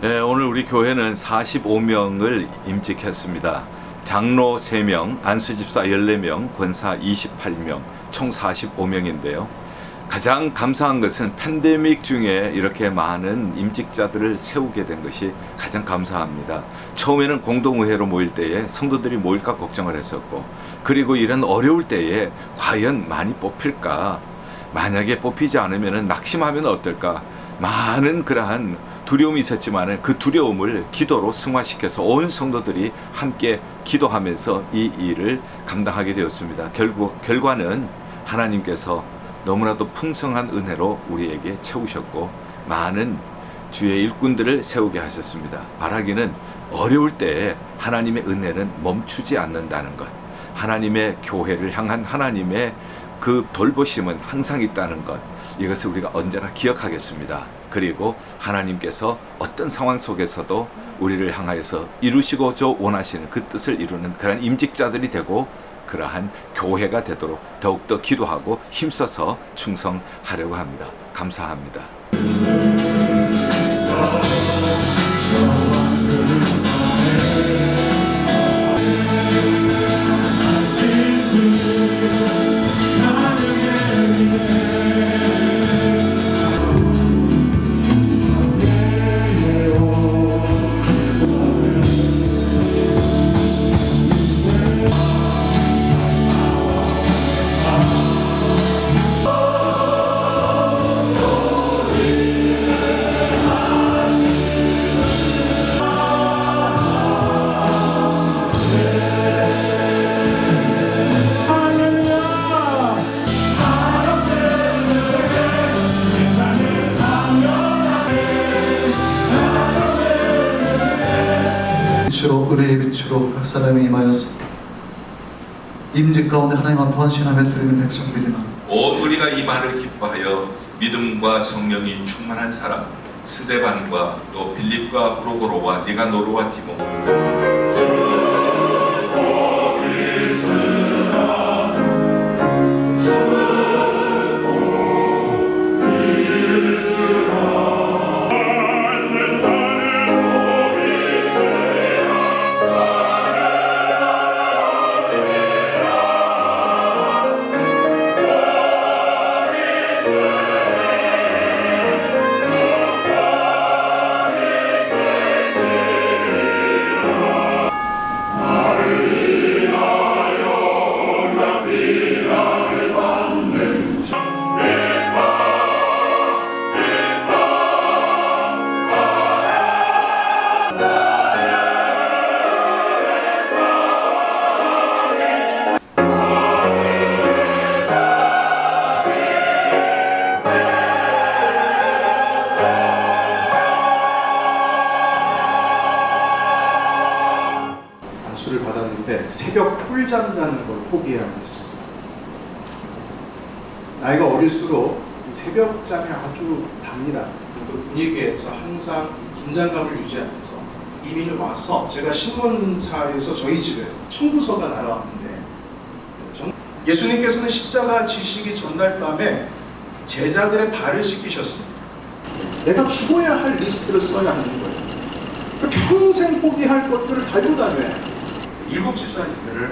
네, 오늘 우리 교회는 45명을 임직했습니다. 장로 3명, 안수집사 14명, 권사 28명, 총 45명인데요. 가장 감사한 것은 팬데믹 중에 이렇게 많은 임직자들을 세우게 된 것이 가장 감사합니다. 처음에는 공동의회로 모일 때에 성도들이 모일까 걱정을 했었고, 그리고 이런 어려울 때에 과연 많이 뽑힐까? 만약에 뽑히지 않으면 낙심하면 어떨까? 많은 그러한 두려움이 있었지만 그 두려움을 기도로 승화시켜서 온 성도들이 함께 기도하면서 이 일을 감당하게 되었습니다. 결국 결과는 하나님께서 너무나도 풍성한 은혜로 우리에게 채우셨고 많은 주의 일꾼들을 세우게 하셨습니다. 말하기는 어려울 때 하나님의 은혜는 멈추지 않는다는 것. 하나님의 교회를 향한 하나님의 그 돌보심은 항상 있다는 것. 이것을 우리가 언제나 기억하겠습니다. 그리고 하나님께서 어떤 상황 속에서도 우리를 향하여서 이루시고자 원하시는 그 뜻을 이루는 그런 임직자들이 되고 그러한 교회가 되도록 더욱더 기도하고 힘써서 충성하려고 합니다. 감사합니다. 빛으로 의뢰의 빛으로 각 사람이 임하여서 임직 가운데 하나님과 도한신하며 드리는 백성들이나 온 우리가 이 말을 기뻐하여 믿음과 성령이 충만한 사람 스데반과 또 빌립과 프로고로와 니가노르와 디모 새벽 꿀잠 자는 걸 포기해야 했습니다. 나이가 어릴수록 이 새벽 잠이 아주 답니다. 그 분위기에서 항상 이 긴장감을 유지하면서 이민을 와서 제가 신문사에서 저희 집에 청구서가 날아왔는데 정- 예수님께서는 십자가 지시기 전날 밤에 제자들의 발을 씻기셨습니다. 내가 죽어야 할 리스트를 써야 하는 거예요. 평생 포기할 것들을 달고 다녀야 해요. 일곱 집사님들을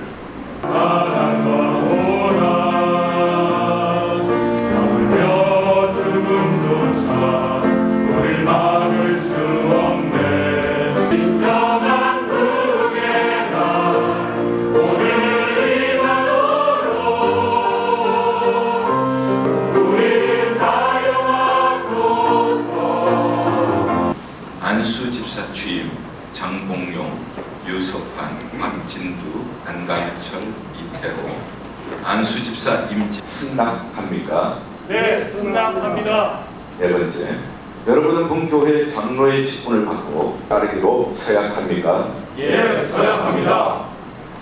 안수 집사 취임 장봉용 유석환 박진두 안강철 이태호 안수 집사 임지 승낙합니까? 네 승낙합니다 네 번째 여러분은 본교회 장로의 직분을 받고 따르기로 서약합니까? 예 서약합니다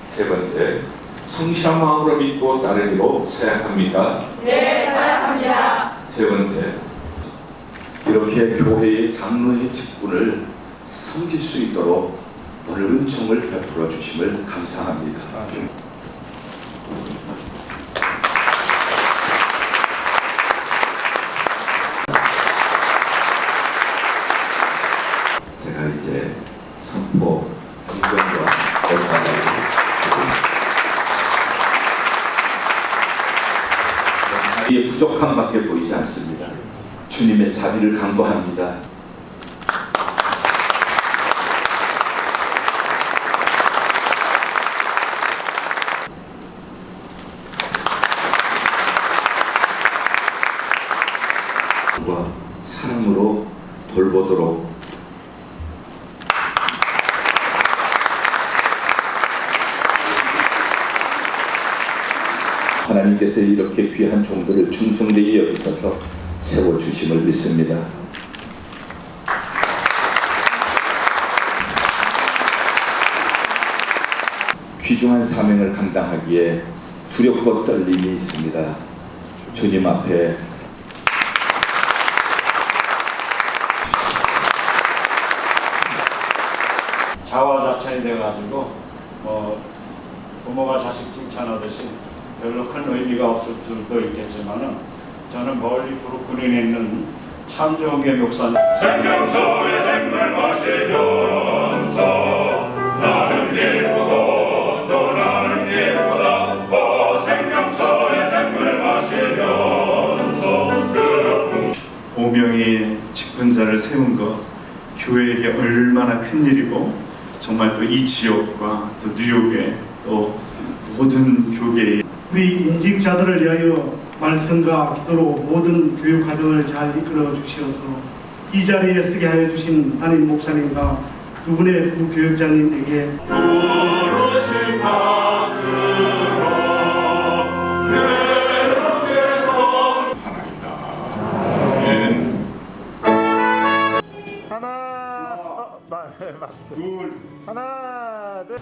세 번째 성실한 마음으로 믿고 따르기로 서약합니까? 네, 사랑합니다. 세 번째 이렇게 교회의 장로의 직분을 섬길 수 있도록 오늘 은총을 베풀어 주심을 감사합니다. 아, 네. 제가 이제 선포 행정과 자비의 부족함밖에 보이지 않습니다. 주님의 자비를 간구합니다. 과 사랑으로 돌보도록 하나님께서 이렇게 귀한 종들을 충성되게 여기셔서 세워주심을 믿습니다. 귀중한 사명을 감당하기에 두렵고 떨림이 있습니다. 주님 앞에 자화자찬이 돼가지고 뭐 부모가 자식 칭찬하듯이 별로 큰 의미가 없을 줄도 있겠지만은 저는 멀리 브루클린에 있는 참종계 목사님. 생명수의 생물 마시면서 나는 기쁘고 또 나는 기쁘다. 오 생명수의 생물 마시면서 그 오명의 직분자를 세운 것 교회에게 얼마나 큰 일이고 정말 또 이 지역과 또 뉴욕의 또 모든 교계의 우리 인직자들을 위하여 말씀과 기도로 모든 교육 과정을 잘 이끌어 주시어서 이 자리에 서게 하여 주신 담임 목사님과 두 분의 부교육자님에게 마, 맞습니다. 둘, 하나, 둘.